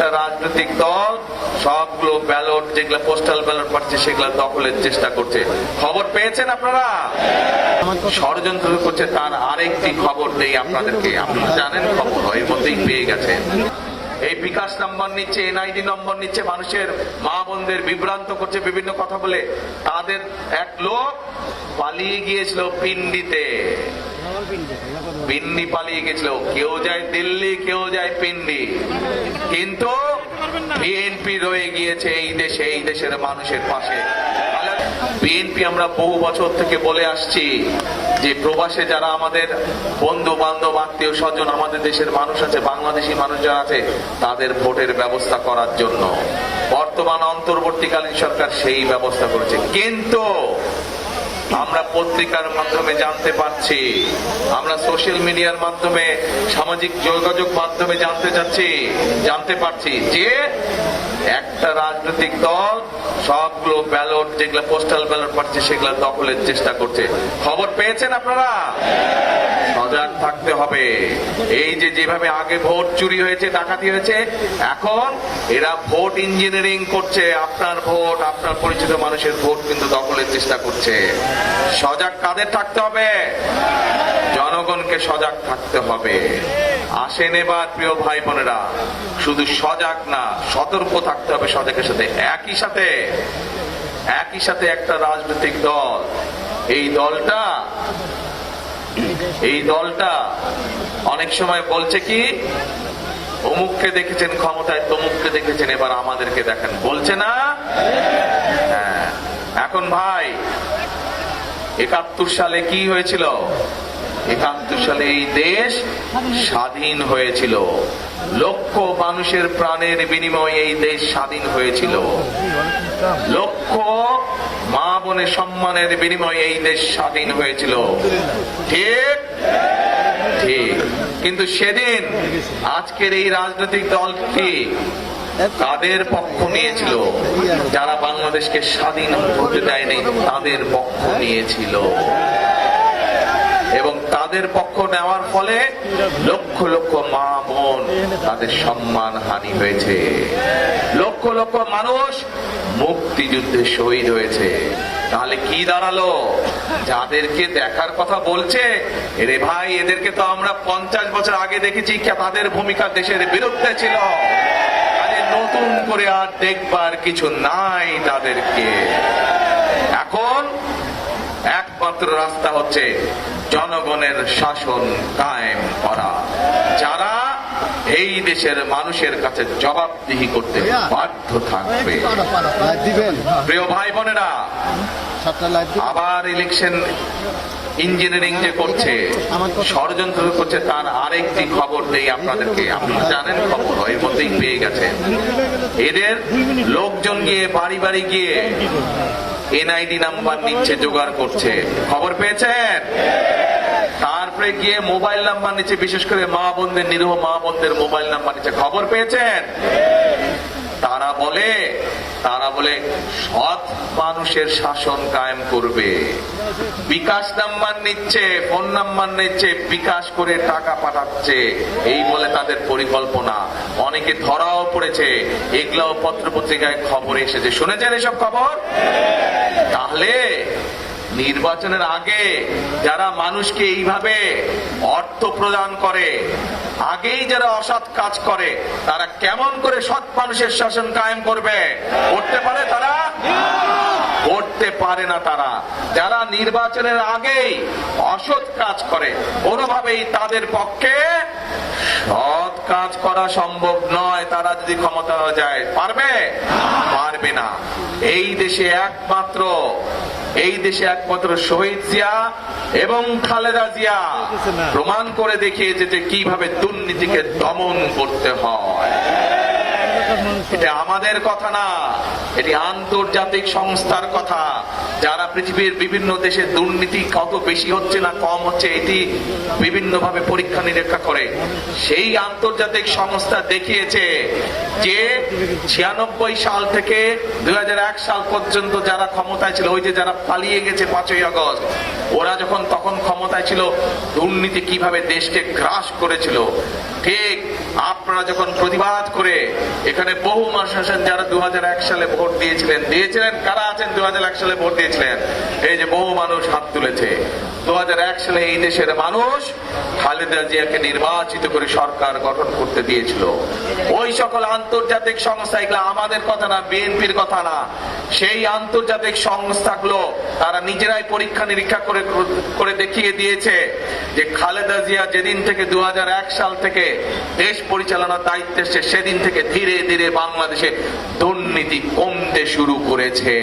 একটা রাজনৈতিক দল, সবগুলো ব্যালট, যেগুলো পোস্টাল ব্যালট পাচ্ছে, সেগুলো দখলের চেষ্টা করছে। খবর পেয়েছেন আপনারা? ষড়যন্ত্র করছে তার আরেকটি খবর দেই আপনাদেরকে। আপনারা জানেন, খবর এর মধ্যেই পেয়ে গেছে। এই বিকাশ নম্বর নিচ্ছে, এনআইডি নম্বর নিচ্ছে, মানুষের মা বোনদের বিভ্রান্ত করছে, বিভিন্ন কথা বলে। তাদের এক লোক পালিয়ে গিয়েছিল পিন্ডিতে পিন্ডি পালিয়ে গেছিল। কেউ যায় দিল্লি, কেউ যায় পিন্ডি। কিন্তু বিএনপি রয়ে গিয়েছে এই দেশে, এই দেশের মানুষের পাশে। বিএনপি আমরা বহু বছর থেকে বলে আসছি যে প্রবাসে যারা আমাদের বন্ধু, বান্ধব, আত্মীয়, স্বজন, আমাদের দেশের মানুষ আছে, বাংলাদেশি মানুষ যারা আছে, তাদের ভোটের ব্যবস্থা করার জন্য। বর্তমান অন্তর্বর্তীকালীন সরকার সেই ব্যবস্থা করেছে। কিন্তু আমরা পত্রিকার মাধ্যমে জানতে পারছি। আমরা সোশ্যাল মিডিয়ার মাধ্যমে সামাজিক যোগাযোগ মাধ্যমে জানতে চাচ্ছি, জানতে পারছি যে একটা রাজনৈতিক দল, সবগুলো ব্যালট, যেগুলো পোস্টাল ব্যালট পাচ্ছে, সেগুলো দখলের চেষ্টা করছে। খবর পেয়েছেন আপনারা? সজাগ থাকতে হবে। এই যে যেভাবে আগে ভোট চুরি হয়েছে, ডাকাতি হয়েছে, এখন এরা ভোট ইঞ্জিনিয়ারিং করছে। আপনার ভোট, আপনার পরিচিত মানুষের ভোট কিন্তু দখলের চেষ্টা করছে। সজাগ কাদের থাকতে হবে? জনগণকে সজাগ থাকতে হবে। আসেন এবার, প্রিয় ভাই বোনেরা শুধু সজাগ না, সতর্ক থাকতে হবে সজাগের সাথে। একই সাথে একই সাথে একটা রাজনৈতিক দল। এই দলটা এই দলটা অনেক সময় বলছে কি, অমুককে দেখেছেন ক্ষমতায়, তমুককে দেখেছেন, এবার আমাদেরকে দেখেন। বলছে না? হ্যাঁ। এখন ভাই, একাত্তর সালে কি হয়েছিল? একাত্তর সালে এই দেশ স্বাধীন হয়েছিল। লক্ষ মানুষের প্রাণের বিনিময়ে এই দেশ স্বাধীন হয়েছিল। লক্ষ মা বোনের সম্মানের বিনিময়ে এই দেশ স্বাধীন হয়েছিল। ঠিক? ঠিক। কিন্তু সেদিন আজকের এই রাজনৈতিক দলটি তাদের পক্ষ নিয়েছিল? যারা বাংলাদেশকে স্বাধীন হতে দেয়নি, তাদের পক্ষ নিয়েছিল। এবং তাদের পক্ষ নেওয়ার ফলে লক্ষ লক্ষ মা বোন তাদের সম্মান হানি হয়েছে। লক্ষ লক্ষ মানুষ মুক্তিযুদ্ধে শহীদ হয়েছে। তাহলে কি দাঁড়াল? যাদেরকে দেখার কথা বলছে রে ভাই, এদেরকে তো আমরা পঞ্চাশ বছর আগে দেখেছি তাদের ভূমিকা দেশের বিরুদ্ধে ছিল। নতুন করে আর দেখবার কিছু নাই তাদেরকে। এখন একমাত্র রাস্তা হচ্ছে জনগণের শাসন কায়েম করা। যারা এই দেশের মানুষের কাছে জবাবদিহি করতে বাধ্য থাকবে। প্রিয় ভাই বোনেরা আবার ইলেকশন ইঞ্জিনিয়ারিং যে করছে, ষড়যন্ত্র করছে, তার আরেকটি খবর দেই আপনাদেরকে। আপনারা জানেন খবর, এর মধ্যেই পেয়ে গেছেন এদের লোকজন গিয়ে বাড়ি বাড়ি গিয়ে এনআইডি নাম্বার নিচ্ছে, জোগাড় করছে। খবর পেয়েছেন? তারপরে গিয়ে মোবাইল নাম্বার নিচ্ছে, বিশেষ করে মা বোনদের, নিরীহ মা বোনদের মোবাইল নাম্বার নিচ্ছে। খবর পেয়েছেন? তারা বলে তারা বলে, সৎ মানুষের শাসন কায়েম করবে। বিকাশ নাম্বার নিচ্ছে, ফোন নাম্বার নিচ্ছে, বিকাশ করে টাকা পাঠাচ্ছে। এই বলে তাদের পরিকল্পনা। অনেকে ধরাও পড়েছে, এগুলাও পত্র পত্রিকায় খবর এসেছে। শুনেছেন এসব খবর? তাহলে নির্বাচনের আগে যারা মানুষকে এইভাবে অর্থ প্রদান করে, আগেই যারা অসৎ কাজ করে, তারা কেমন করে সৎ মানুষের শাসন কায়েম করবে? করতে পারে তারা? করতে পারে না তারা। যারা নির্বাচনের আগেই অসৎ কাজ করে, কোনোভাবেই তাদের পক্ষে সৎ কাজ করা সম্ভব নয়। তারা যদি ক্ষমতা যায়, পারবে? পারবে না। এই দেশে একমাত্র এই দেশে একমাত্র শহীদ জিয়া এবং খালেদা জিয়া প্রমাণ করে দেখিয়েছে যে কীভাবে দুর্নীতিকে দমন করতে হয়। এটা আমাদের কথা না, এটি আন্তর্জাতিক সংস্থার কথা। যারা পৃথিবীর বিভিন্ন দেশে দুর্নীতি কত বেশি হচ্ছে না কম হচ্ছে, এটি বিভিন্ন ভাবে পরীক্ষা নিরীক্ষা করে। সেই আন্তর্জাতিক সংস্থা দেখিয়েছে যে ছিয়ানব্বই সাল থেকে দুই হাজার এক সাল পর্যন্ত যারা ক্ষমতায় ছিল, ওই যে যারা পালিয়ে গেছে পাঁচই আগস্ট, ওরা যখন তখন ক্ষমতায় ছিল, দুর্নীতি কীভাবে দেশকে গ্রাস করেছিল, ঠিক আপনারা যখন প্রতিবাদ করে এখানে বহু মানুষ আছেন যারা দু হাজার এক সালে ভোট দিয়েছিলেন দিয়েছিলেন, কারা আছেন দু হাজার এক সালে ভোট দিয়েছিলেন? এই যে বহু মানুষ হাত তুলেছে। দু সালে এই দেশের মানুষ খালেদা জিয়াকে নির্বাচিত করে সরকার গঠন করতে দিয়েছিল। ওই সকল আন্তর্জাতিক সংস্থা এগুলো আমাদের কথা না, বিএনপির কথা না। সেই আন্তর্জাতিক সংস্থাগুলো তারা নিজেরাই পরীক্ষা নিরীক্ষা করে করে দেখিয়ে দিয়েছে যে খালেদা জিয়া যেদিন থেকে দু হাজার এক সাল থেকে দেশ পরিচালনার দায়িত্বে এসছে, সেদিন থেকে ধীরে ধীরে বাংলাদেশে দুর্নীতি কমতে শুরু করেছে।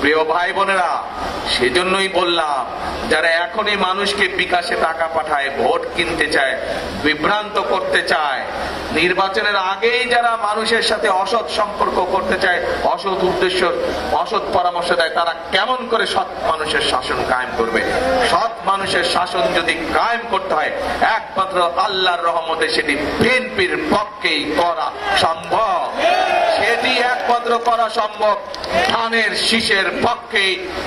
প্রিয় ভাই বোনেরা সেজন্যই বললাম, যারা এখনই মানুষকে বিকাশে টাকা পাঠায়, ভোট কিনতে চায়, বিভ্রান্ত করতে চায়, নির্বাচনের আগেই যারা মানুষের সাথে অসৎ সম্পর্ক করতে চায়, অসৎ উদ্দেশ্য, অসৎ পরামর্শ দেয়, তারা কেমন করে সৎ মানুষের শাসন কায়েম করবে? সৎ মানুষের শাসন যদি কায়েম করতে হয়, একমাত্র আল্লাহর রহমতে সেটি বিএনপির পক্ষেই করা সম্ভব। সেটি একমাত্র করা সম্ভব। ধানের শীষের পক্ষে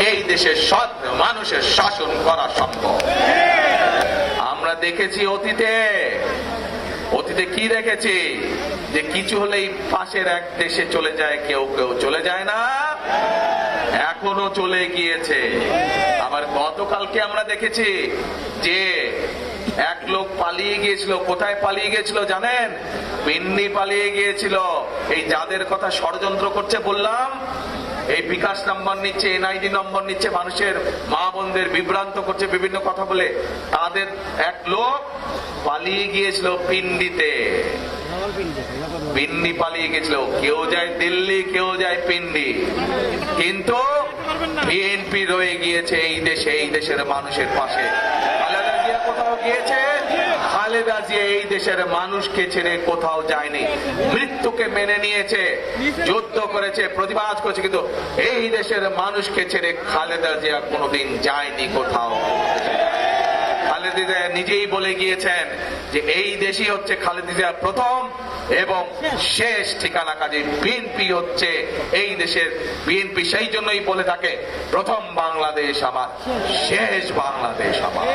এই দেশের সৎ মানুষের শাসন করা সম্ভব। আমরা দেখেছি অতীতে। অতীতে কি দেখেছি? যে কিছু হলেই পাশের এক দেশে চলে যায়, কেউ কেউ চলে যায় না। এখনও চলে গিয়েছে। আবার গতকালকে আমরা দেখেছি যে এক লোক পালিয়ে গিয়েছিল। কোথায় পালিয়ে গিয়েছিল জানেন? পিন্নি পালিয়ে গিয়েছিল। এই যাদের কথা ষড়যন্ত্র করছে বললাম এই বিকাশ নম্বর নিচ্ছে, এনআইডি নম্বর নিচ্ছে, মানুষের মা বোনদের বিভ্রান্ত করছে, বিভিন্ন কথা বলে। তাদের এক লোক পালিয়ে গিয়েছিল পিন্ডিতে। পিন্ডি পালিয়ে গেছিল কেউ যায় দিল্লি, কেউ যায় পিন্ডি। কিন্তু বিএনপি রয়ে গিয়েছে এই দেশে, এই দেশের মানুষের পাশে। খালেদা জিয়া কোথাও গিয়েছে? খালেদা জিয়া এই দেশের মানুষকে ছেড়ে কোথাও যায়নি। মৃত্যুকে মেনে নিয়েছে, যুদ্ধ করেছে, প্রতিবাদ করেছে, কিন্তু এই দেশের মানুষকে ছেড়ে খালেদা জিয়া কোনোদিন যায়নি কোথাও। খালেদা জিয়া নিজেই বলে গিয়েছেন যে এই দেশই হচ্ছে খালেদা জিয়ার প্রথম এবং শেষ ঠিকানা কাজে বিএনপি হচ্ছে এই দেশের বিএনপি, সেই জন্যই বলে থাকে, প্রথম বাংলাদেশ আমার, শেষ বাংলাদেশ আমার।